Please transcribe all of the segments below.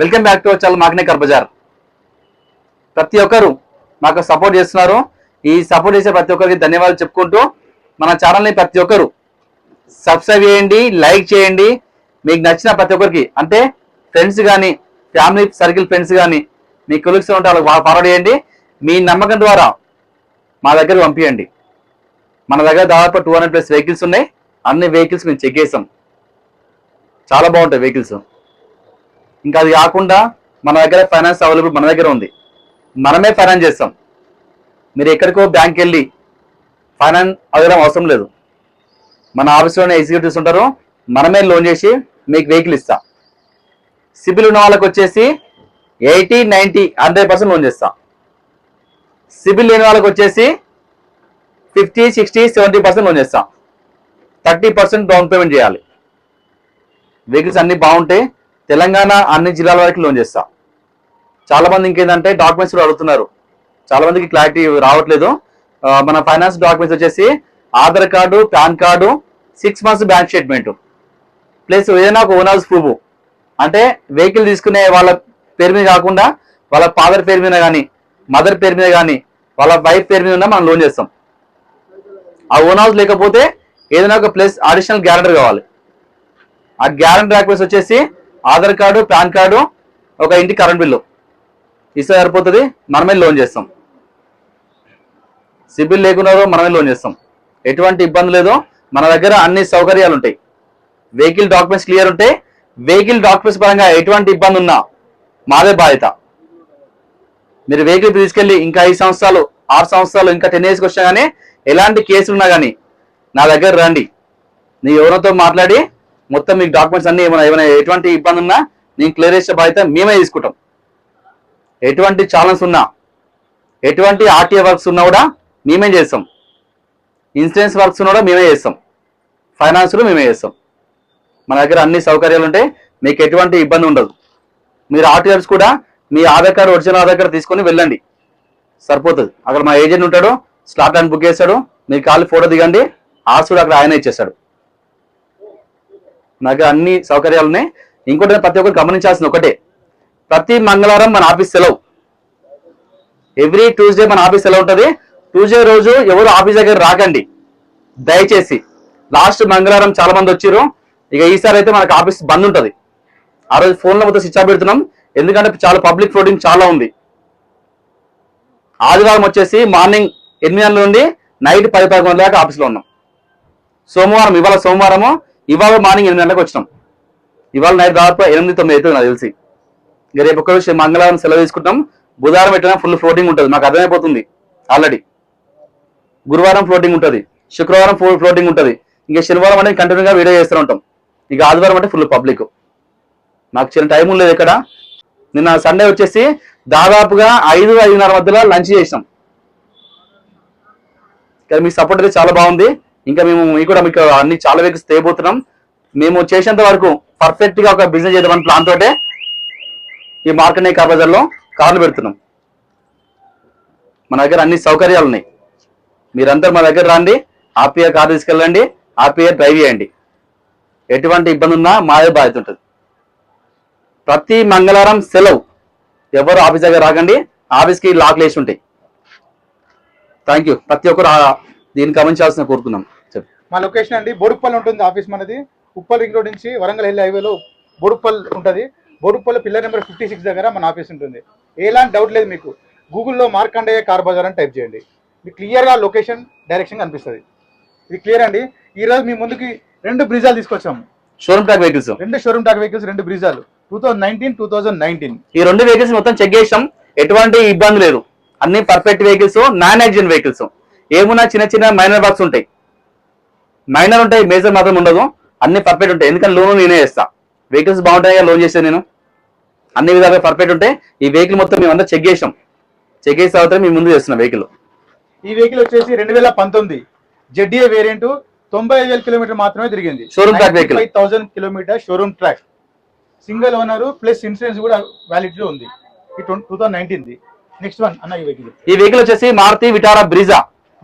Welcome back to చాలా మాగ్నేకర్ బజార్. ప్రతి ఒక్కరు మాకు సపోర్ట్ చేస్తున్నారు. ఈ సపోర్ట్ చేసే ప్రతి ఒక్కరికి ధన్యవాదాలు చెప్పుకుంటూ మన ఛానల్ని ప్రతి ఒక్కరు సబ్స్క్రైబ్ చేయండి లైక్ చేయండి. మీకు నచ్చిన ప్రతి ఒక్కరికి అంటే ఫ్రెండ్స్ కానీ ఫ్యామిలీ సర్కిల్ ఫ్రెండ్స్ కానీ మీ కొలిక్స్ ఉంటే వాళ్ళకి ఫార్వర్డ్ చేయండి. మీ నమ్మకం ద్వారా మా దగ్గర పంపించండి మన దగ్గర దాదాపు టూ హండ్రెడ్ ప్లస్ వెహికల్స్ ఉన్నాయి. అన్ని వెహికల్స్ మేము చెక్ చేసాం చాలా బాగుంటాయి వెహికల్స్. ఇంకా అది కాకుండా మన దగ్గర ఫైనాన్స్ అవైలబుల్ మన దగ్గర ఉంది. మనమే ఫైనాన్స్ చేస్తాం. మీరు ఎక్కడికో బ్యాంక్ వెళ్ళి ఫైనాన్స్ అడగడం అవసరం లేదు. మన ఆఫీస్లోనే ఎగ్జిక్యూటివ్స్ ఉంటారు. మనమే లోన్ చేసి మీకు వెహికల్ ఇస్తా. సిబిల్ ఉన్న వాళ్ళకి వచ్చేసి eighty ninety hundred percent loan చేస్తా. సిబిల్ లేని వాళ్ళకి వచ్చేసి fifty sixty seventy percent loan చేస్తా. థర్టీ పర్సెంట్ డౌన్ పేమెంట్ చేయాలి. వెహికల్స్ అన్నీ బాగుంటాయి. తెలంగాణ అన్ని జిల్లాల వరకు లోన్ చేస్తా. చాలా మంది ఇంకేంటంటే డాక్యుమెంట్స్ కూడా అడుగుతున్నారు. చాలా మందికి క్లారిటీ రావట్లేదు. మన ఫైనాన్స్ డాక్యుమెంట్స్ వచ్చేసి Aadhaar card PAN card six months bank statement plus ఏదైనా ఒక ఓనర్స్ ప్రూఫ్ అంటే వెహికల్ తీసుకునే వాళ్ళ పేరు మీద కాకుండా వాళ్ళ ఫాదర్ పేరు మీద కానీ మదర్ పేరు మీద కానీ వాళ్ళ వైఫ్ పేరు మీద మనం లోన్ చేస్తాం. ఆ ఓన్ హౌస్ లేకపోతే ఏదైనా ఒక ప్లస్ అడిషనల్ గ్యారంటర్ కావాలి. ఆ గ్యారంటీ డాక్యుమెంట్స్ వచ్చేసి ఆధార్ కార్డు పాన్ కార్డు ఒక ఇంటి కరెంట్ బిల్లు ఇస్తే సరిపోతుంది మనమే లోన్ చేస్తాం. సిబిల్ లేకున్నారో మనమే లోన్ చేస్తాం. ఎటువంటి ఇబ్బంది లేదో. మన దగ్గర అన్ని సౌకర్యాలు ఉంటాయి. వెహికల్ డాక్యుమెంట్స్ క్లియర్ ఉంటే వెహికల్ డాక్యుమెంట్స్ పరంగా ఎటువంటి ఇబ్బంది ఉన్నా మాదే బాధ్యత. మీరు వెహికల్ తీసుకెళ్ళి ఇంకా ఐదు సంవత్సరాలు ఆరు సంవత్సరాలు ఇంకా టెన్ ఇయర్స్కి వచ్చినా కానీ ఎలాంటి కేసులు ఉన్నా కానీ నా దగ్గర రండి. నీ ఎవరితో మాట్లాడి మొత్తం మీకు డాక్యుమెంట్స్ అన్ని ఏమైనా ఏమైనా ఎటువంటి ఇబ్బంది ఉన్నా నేను క్లియర్ చేసే బాధ్యత మేమే తీసుకుంటాం. ఎటువంటి ఛాలెంజ్ ఉన్నా ఎటువంటి ఆర్టీఏ వర్క్స్ ఉన్నా కూడా మేమే చేస్తాం. ఇన్సూరెన్స్ వర్క్స్ ఉన్నా కూడా మేమే చేస్తాం. ఫైనాన్స్ కూడా మేమే చేస్తాం. మన దగ్గర అన్ని సౌకర్యాలు ఉంటాయి మీకు ఎటువంటి ఇబ్బంది ఉండదు. మీరు ఆర్టీఆర్స్ కూడా మీ Aadhaar card original Aadhaar card తీసుకొని వెళ్ళండి. సరిపోతుంది. అక్కడ మా ఏజెంట్ ఉంటాడు స్లాట్ అని బుక్ చేస్తాడు మీరు కాళ్ళు ఫోటో దిగండి ఆర్స్ కూడా అక్కడ ఆయన ఇచ్చేస్తాడు. నాకు అన్ని సౌకర్యాలు ఉన్నాయి ఇంకోటి ప్రతి ఒక్కరు గమనించాల్సింది ఒకటే. ప్రతి మంగళవారం మన ఆఫీస్ సెలవు. ఎవ్రీ ట్యూస్డే మన ఆఫీస్ సెలవు ఉంటుంది. ట్యూస్డే రోజు ఎవరు ఆఫీస్ దగ్గర రాకండి. దయచేసి. లాస్ట్ మంగళవారం చాలా మంది వచ్చారు ఇక ఈసారి అయితే మనకు ఆఫీస్ బంద్ ఉంటుంది. ఆ రోజు ఫోన్లో మొత్తం స్విచ్ ఆఫ్ పెడుతున్నాం. ఎందుకంటే చాలా పబ్లిక్ ఫ్లోటింగ్ చాలా ఉంది. ఆదివారం వచ్చేసి మార్నింగ్ ఎనిమిది గంటల నుండి నైట్ పది పదకొండు దాకా ఆఫీస్లో ఉన్నాం. సోమవారం ఇవాళ సోమవారము. ఇవాళ మార్నింగ్ ఎనిమిది గంటలకు వచ్చినాం. ఇవాళ నైట్ దాదాపు ఎనిమిది తొమ్మిది అవుతుంది నాకు తెలిసి. ఇక రేపు ఒక్క రోజు మంగళవారం సెలవు తీసుకుంటాం. బుధవారం పెట్టినా ఫుల్ ఫ్లోటింగ్ ఉంటుంది. మాకు అర్థమైపోతుంది. ఆల్రెడీ గురువారం ఫ్లోటింగ్ ఉంటుంది. శుక్రవారం ఫుల్ ఫ్లోటింగ్ ఉంటుంది. ఇంకా శనివారం అంటే కంటిన్యూగా వీడియో చేస్తూ ఉంటాం. ఇక ఆదివారం అంటే ఫుల్ పబ్లిక్ నాకు చిన్న టైం లేదు ఇక్కడ. నిన్న సండే వచ్చేసి దాదాపుగా ఐదు ఐదున్నర మధ్యలో లంచ్ చేసాం కానీ మీ సపోర్ట్ అయితే చాలా బాగుంది. ఇంకా మేము మీకు కూడా మీకు అన్ని చాలా వెహికల్స్ తేయబోతున్నాం మేము చేసేంత వరకు పర్ఫెక్ట్గా ఒక బిజినెస్ చేద్దామని ప్లాన్ తోటే ఈ మార్కెట్ కార్ బజార్లో కార్లు పెడుతున్నాం. మన దగ్గర అన్ని సౌకర్యాలు ఉన్నాయి. మీరందరూ మా దగ్గర రండి హ్యాపీగా కార్ తీసుకెళ్ళండి హ్యాపీగా డ్రైవ్ చేయండి. ఎటువంటి ఇబ్బంది ఉన్నా మాదే బాధ్యత ఉంటుంది. ప్రతి మంగళవారం సెలవు. ఎవరు ఆఫీస్ దగ్గర రాకండి ఆఫీస్కి లాక్లు వేసి ఉంటాయి. థ్యాంక్ యూ ప్రతి ఒక్కరు దీన్ని గమనించాల్సిన కోరుతున్నాం. మా లొకేషన్ అండి బోడుప్పల్ ఉంటుంది ఆఫీస్ మనది. ఉప్పల్ రింగ్ రోడ్ నుంచి వరంగల్ వెళ్ళే హైవేలో బోడుప్పల్ ఉంటుంది. Boduppal pillar number fifty six దగ్గర మన ఆఫీస్ ఉంటుంది. ఎలాంటి డౌట్ లేదు మీకు. గూగుల్లో మార్కండేయ కార్ బజార్ అని టైప్ చేయండి. మీకు క్లియర్గా లొకేషన్ డైరెక్షన్ కనిపిస్తుంది. ఇది క్లియర్ అండి? ఈ రోజు మీ ముందుకి రెండు బ్రిజాలు తీసుకొచ్చాము షోరూమ్ ట్రాక్ వెహికల్స్ రెండు షోరూమ్ టాక్ వెహికల్స్ రెండు బ్రిజాలు. Two thousand nineteen two thousand nineteen ఈ రెండు వెహికల్స్ మొత్తం చెక్ చేసాం. ఎటువంటి ఇబ్బంది లేదు. అన్ని perfect vehicles non accident vehicles ఏమున్నా చిన్న చిన్న మైనర్ బాక్స్ ఉంటాయి. మైనర్ ఉంటాయి మేజర్ మాత్రం ఉండదు. అన్ని పర్ఫెక్ట్ ఉంటాయి. ఎందుకంటే లోన్ నేనే చేస్తా. వెహికల్స్ బాగుంటాయి లోన్ చేసేది నేను. అన్ని విధాలుగా పర్ఫెక్ట్ ఉంటాయి. ఈ వెహికల్ మొత్తం మేమంతా చెక్ చేసాం. చెక్ చేసిన తర్వాత మీ ముందు చేస్తున్నాం వెహికల్ ఈ వెహికల్ వచ్చేసి రెండు వేల పంతొమ్మిది జెడ్డీఏ వేరియంట్ తొంభై ఐదు వేల కిలోమీటర్ మాత్రమే తిరిగింది. Showroom track vehicle. Five thousand kilometer showroom track single owner plus insurance కూడా వ్యాలిడిటీ ఉంది. ఈ టూ థౌసండ్ నెక్స్ట్ వన్ అన్న ఈ వెహికల్ ఈ వెహికల్ వచ్చేసి Maruti Vitara Brezza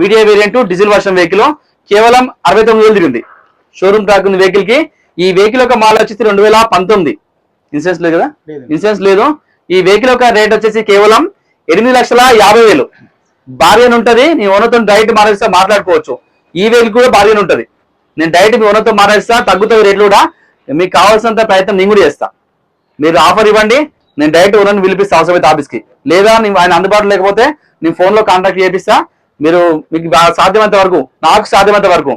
video variant diesel version vehicle కేవలం అరవై తొమ్మిది వేలు తిరిగింది. షోరూమ్ ట్రాక్ ఉంది వెహికల్కి. ఈ వెహికల్ యొక్క మాల్ వచ్చేసి రెండు వేల పంతొమ్మిది. ఇన్సూరెన్స్ లేదు కదా? ఇన్సూరెన్స్ లేదు. ఈ వెహికల్ యొక్క రేట్ వచ్చేసి కేవలం ఎనిమిది లక్షల యాభై వేలు. బార్గెన్ ఉంటది. నీ ఓనర్తో డైరెక్ట్ మాట్లాడిస్తా మాట్లాడుకోవచ్చు. ఈ వెహికల్ కూడా బార్గెన్ ఉంటది. నేను డైరెక్ట్ మీ ఓనర్తో మాట్లాడిస్తా. తగ్గుతుంది రేట్లు కూడా. మీకు కావాల్సినంత ప్రయత్నం నేను కూడా చేస్తా. మీరు ఆఫర్ ఇవ్వండి. నేను డైరెక్ట్ ఓనర్ని పిలిపిస్తా అవసరమైతే ఆఫీస్కి లేదా నేను ఆయన అందుబాటులో లేకపోతే నేను ఫోన్లో కాంటాక్ట్ చేపిస్తా. మీరు మీకు సాధ్యమైనంత వరకు నాకు సాధ్యమైనంత వరకు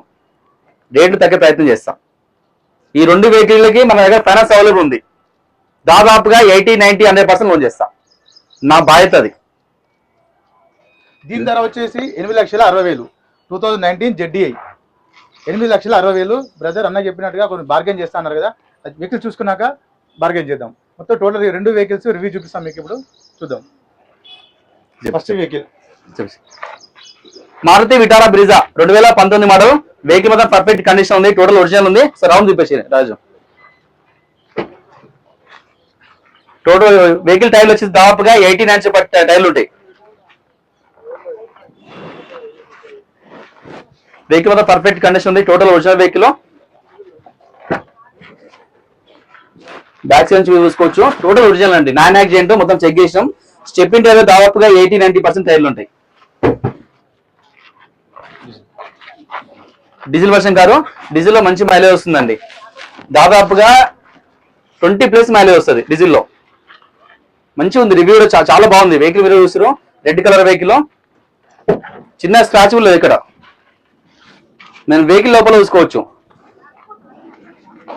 రేట్లు తగ్గే ప్రయత్నం చేస్తా. ఈ రెండు వెహికల్లకి మన దగ్గర ఫైనాన్స్ అవైలబుల్ ఉంది. దాదాపుగా eighty ninety hundred percent loan చేస్తా. నా బాధ్యత అది. దీని ధర వచ్చేసి ఎనిమిది లక్షల అరవై వేలు. Two thousand nineteen ZDI. ఎనిమిది లక్షల అరవై వేలు. బ్రదర్ అన్న చెప్పినట్టుగా కొన్ని బార్గెన్ చేస్తా అన్నారు కదా. వెహికల్ చూసుకున్నాక బార్గెన్ చేద్దాం. మొత్తం టోటల్ రెండు వెహికల్స్ రివ్యూ చూపిస్తాం మీకు ఇప్పుడు. చూద్దాం. First vehicle. Maruti Vitara Brezza రెండు వేల పంతొమ్మిది మోడల్ వెహికల్ మొత్తం పర్ఫెక్ట్ కండిషన్ ఉంది టోటల్ ఒరిజినల్ ఉంది. సో రౌండ్ చూపేసి రాజు. టోటల్ వెహికల్ టైర్లు వచ్చేసి దాదాపుగా ఎయిటీ నైన్ టైర్లు ఉంటాయి. వెహికల్ మొత్తం పర్ఫెక్ట్ కండిషన్ ఉంది total original vehicle back side నుంచి చూసుకోవచ్చు. టోటల్ ఒరిజినల్ అండి. నాన్ యాక్సిడెంట్ మొత్తం చెక్ చేసినాం. స్టెప్ ఇన్ టైర్ దాదాపుగా ఎయిటీ నైన్టీ పర్సెంట్ టైర్లు ఉంటాయి. Diesel version car. డీజిల్లో మంచి మైలేజ్ వస్తుందండి. దాదాపుగా ట్వంటీ ప్లస్ మైలేజ్ వస్తుంది డీజిల్లో మంచిగా ఉంది. రివ్యూ కూడా చాలా బాగుంది. వెహికల్ మీరు చూసారు రెడ్ కలర్ వెహికల్ చిన్న స్క్రాచ్ లేదు ఇక్కడ. నేను వెహికల్ లోపల చూసుకోవచ్చు.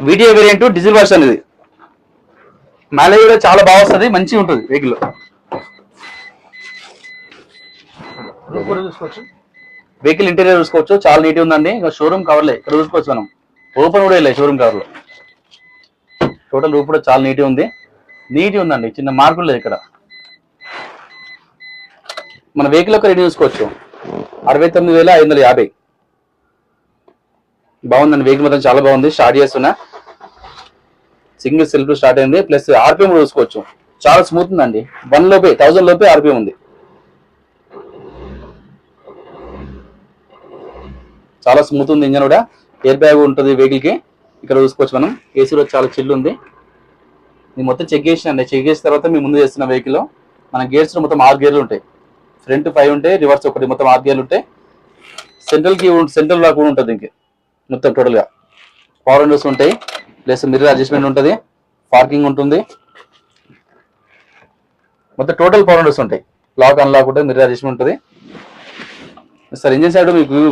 వీడియో వేరియంట్ డీజిల్ వర్షన్ ఇది. మైలేజ్ కూడా చాలా బాగా వస్తుంది. మంచిగా ఉంటుంది వెహికల్ చూసుకోవచ్చు. వెహికల్ ఇంటీరియర్ చూసుకోవచ్చు. చాలా నీట్ ఉందండి. ఇంకా షోరూమ్ కవర్లే ఇక్కడ చూసుకోవచ్చు మనం. ఓపెన్ కూడా వెళ్ళాయి షోరూమ్ కవర్లో టోటల్ రూప్ కూడా చాలా నీట్ ఉంది. నీట్ ఉందండి. చిన్న మార్పులు లేదు ఇక్కడ. మన వెహికల్ ఒక రెడీ చూసుకోవచ్చు. అరవై తొమ్మిది వేల ఐదు వందల యాభై. బాగుందండి. వెహికల్ మొత్తం చాలా బాగుంది. స్టార్ట్ చేస్తున్నా. సింగిల్ సెల్ఫ్ స్టార్ట్ అయింది ప్లస్ ఆర్పిఎం కూడా చూసుకోవచ్చు. చాలా స్మూత్ ఉందండి. వన్ లోపే థౌసండ్ లోపే ఆర్పిఎం ఉంది. చాలా స్మూత్ ఉంది ఇంజన్ కూడా. ఎయిర్ బ్యాగ్ ఉంటుంది వెహికల్కి ఇక్కడ చూసుకోవచ్చు మనం. ఏసీ కూడా చాలా చిల్లు ఉంది. నేను మొత్తం చెక్ చేసినండి చెక్ చేసిన తర్వాత మేము ముందు చేస్తున్న వెహికల్లో మన గేర్స్ మొత్తం ఆరు గేర్లు ఉంటాయి. ఫ్రంట్ ఫైవ్ ఉంటాయి రివర్స్ ఒకటి మొత్తం ఆరు గేర్లు ఉంటాయి. సెంట్రల్కి సెంట్రల్ లాక్ కూడా ఉంటుంది ఇంక. మొత్తం టోటల్గా పవర్ విండోస్ ఉంటాయి. ప్లస్ మిర్రర్ అడ్జస్ట్మెంట్ ఉంటుంది. పార్కింగ్ ఉంటుంది. మొత్తం టోటల్ పవర్ విండోస్ ఉంటాయి. లాక్ అన్లాక్ ఉంటుంది మిర్రర్ అడ్జస్ట్మెంట్ ఉంటుంది. సార్ ఇంజిన్ సైడ్ మీకు వ్యూ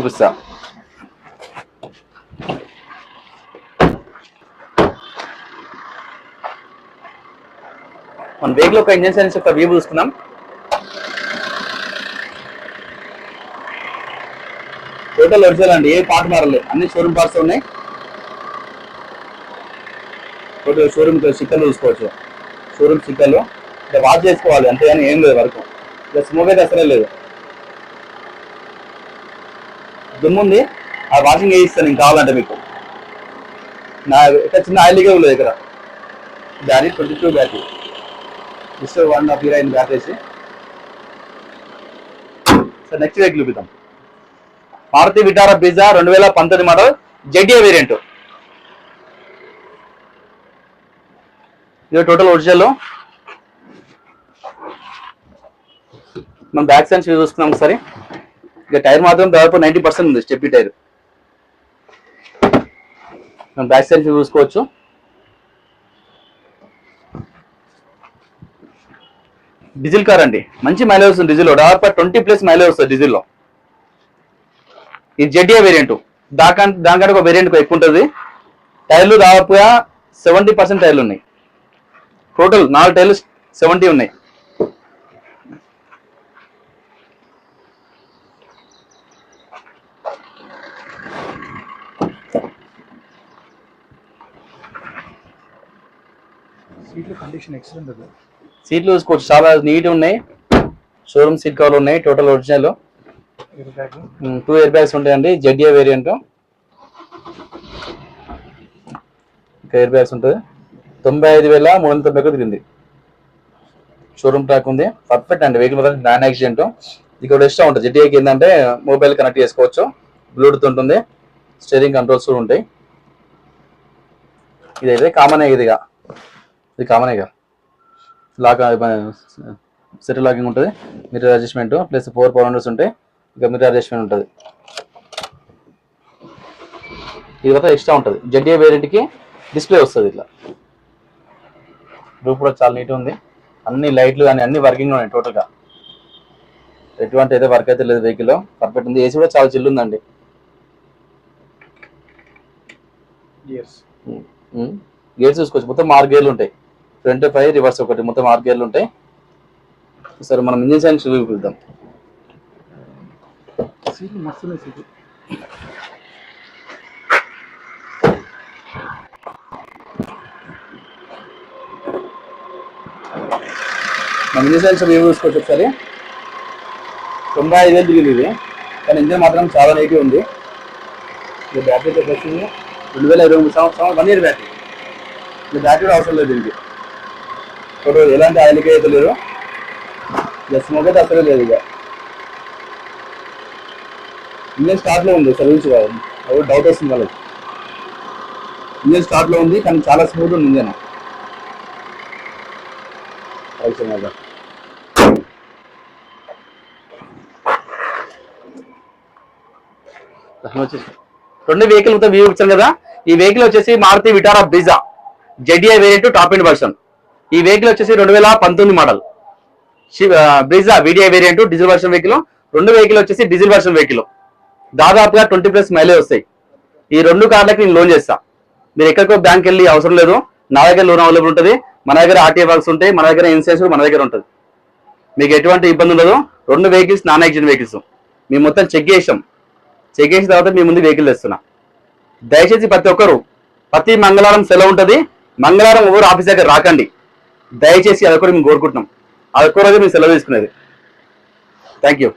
మన వెహికల్ ఒక ఇంజన్ సైన్స్ యొక్క వ్యూ చూస్తున్నాం టోటల్ ఒరిజినల్ అండి ఏ పార్ట్ మారలేదు. అన్ని షోరూమ్ పార్ట్స్ ఉన్నాయి. టోటల్ షోరూమ్ స్టిక్కర్లు చూసుకోవచ్చు. షోరూమ్ స్టిక్కర్లు ఇట్లా వాచ్ చేసుకోవాలి అంతేగాని ఏం లేదు వరకు. ఇక స్మోక్ అయితే అసలే లేదు. దుమ్ముంది ఆ వాషింగ్ వేయిస్తాను ఇంకా కావాలంటే మీకు. నా ఇక్కడ చిన్న ఆయిల్ లీకే ఉంది ఇక్కడ. Battery twenty two battery mister one of heroine అయిన వేసి సార్ నెక్స్ట్ వెహికల్ చూపిద్దాం. మారుతి విటారా బ్రిజా రెండు వేల పంతొమ్మిది మోడల్ జెడ్ఏ వేరియంట్. ఇది టోటల్ ఒరిజినల్. మనం బ్యాక్ సైన్స్ చూసుకున్నాం ఒకసారి. ఇక టైర్ మాత్రం దాదాపు నైంటీ పర్సెంట్ ఉంది స్టెప్పీ టైర్. మనం బ్యాక్ సైన్స్ చూసుకోవచ్చు. డీజిల్ కార్ అండి. మంచి మైలేజ్ వస్తుంది డీజిల్లో. దాదాపు ట్వంటీ ప్లస్ మైలేజ్ వస్తుంది డీజిల్లో. ఇది జెడ్ఏ వేరియంట్ దానికంటే దానికంటే ఒక వేరియంట్ ఎక్కువ ఉంటుంది. టైర్లు దాదాపుగా సెవెంటీ పర్సెంట్ టైర్లు ఉన్నాయి. టోటల్ నాలుగు టైర్లు సెవెంటీ ఉన్నాయి. సీట్ల కండిషన్ ఎక్సలెంట్ సీట్లు చూసుకోవచ్చు చాలా నీట్ ఉన్నాయి. షోరూమ్ సీట్ కవర్లు ఉన్నాయి total original air two air bags ఉంటాయండి జెడ్ఏ వేరియంట్ ఇయర్ బ్యాగ్స్ ఉంటుంది. తొంభై ఐదు వేల మూడు వందల తొంభై తిరిగింది. షోరూమ్ ట్రాక్ ఉంది. పర్ఫెక్ట్ అండి వెహికల్ మొత్తం నాన్ యాక్సిడెంట్ ఇక్కడ ఎక్స్ట్రా ఉంటుంది. జెడ్ఏకి ఏంటంటే మొబైల్ కనెక్ట్ చేసుకోవచ్చు. బ్లూటూత్ ఉంటుంది. స్టీరింగ్ కంట్రోల్స్ కూడా ఉంటాయి. ఇదైతే కామన్ ఇదిగా. ఇది కామనేగా లాక్ సెట్ లాకింగ్ ఉంటుంది mirror adjustment plus four power windows ఉంటాయి ఇక మిర్రర్ అడ్జస్ట్మెంట్ ఉంటుంది. ఇది కూడా ఎక్స్ట్రా ఉంటుంది. జెడ్ఏ వేరియంట్కి డిస్ప్లే వస్తుంది ఇట్లా. రూప్ కూడా చాలా నీట్ ఉంది. అన్ని లైట్లు కానీ అన్ని వర్కింగ్ ఉన్నాయి టోటల్గా ఎటువంటి అయితే వర్క్ అయితే లేదు వెహికల్ పర్ఫెక్ట్ ఉంది. ఏసీ కూడా చాలా చిల్లు ఉందండి. గేర్స్ చూసుకోవచ్చు. మొత్తం ఆరు గేర్లు ఉంటాయి. ఫ్రంట్ ఫైవ్ రివర్స్ ఒకటి. మొత్తం ఆరు గేర్లు ఉంటాయి. సరే మనం ఇంజిన్ సైన్స్ చూపిద్దాం. మన ఇంజిన్ సైన్స్ చూసుకోవచ్చు ఒకసారి. తొంభై ఐదు వేలు దిగింది ఇది. కానీ ఇంజిన్ మాత్రం చాలా నెగిటివ్ ఉంది. ఇది బ్యాటరీ వచ్చేసి రెండు వేల ఇరవై మూడు సంవత్సరం వన్ ఇయర్ బ్యాటరీ. ఇది బ్యాటరీ అవసరం లేదు దీనికి. ఇప్పుడు ఎలాంటి ఆయిల్కి అయితే లేదు జస్ట్ స్మోక్ అయితే అసలు లేదు ఇక. ఇంజన్ స్టార్ట్లో ఉంది సర్వీస్ కాదు. అది డౌట్ వస్తుంది వాళ్ళకి. ఇంజన్ స్టార్ట్లో ఉంది కానీ చాలా స్మూత్ ఉంది ఇంజన్. అవసరం రెండు వెహికల్ మొత్తం వ్యూ ఇచ్చాను కదా. ఈ వెహికల్ వచ్చేసి Maruti Vitara Brezza. ZDI variant top end version ఈ వెహికల్ వచ్చేసి రెండు వేల పంతొమ్మిది model Brezza VDI variant diesel version vehicle రెండు వెహికల్ వచ్చేసి డీజిల్ వర్షన్ వెహికల్ దాదాపుగా ట్వంటీ ప్లస్ మైలేజ్ వస్తాయి. ఈ రెండు కార్లకి నేను లోన్ చేస్తా. మీరు ఎక్కడికో బ్యాంక్ వెళ్ళి అవసరం లేదు. నా దగ్గర లోన్ అవైలబుల్ ఉంటుంది. మన దగ్గర ఆర్టీఏ వర్క్స్ ఉంటాయి. మన దగ్గర ఇన్సూరెన్స్ మన దగ్గర ఉంటుంది. మీకు ఎటువంటి ఇబ్బంది ఉండదు. రెండు వెహికల్స్ నాన్ యాక్సిడెంట్ వెహికల్స్ మేము మొత్తం చెక్ చేసాం. చెక్ చేసిన తర్వాత మీ ముందు వెహికల్ తెస్తున్నా. దయచేసి ప్రతి ఒక్కరు ప్రతి మంగళవారం సెలవు ఉంటుంది. మంగళవారం ఎవరు ఆఫీస్ దగ్గర రాకండి. దయచేసి అదొకటి మేము కోరుకుంటున్నాం. అది రోజు మేము సెలవు తీసుకునేది. Thank you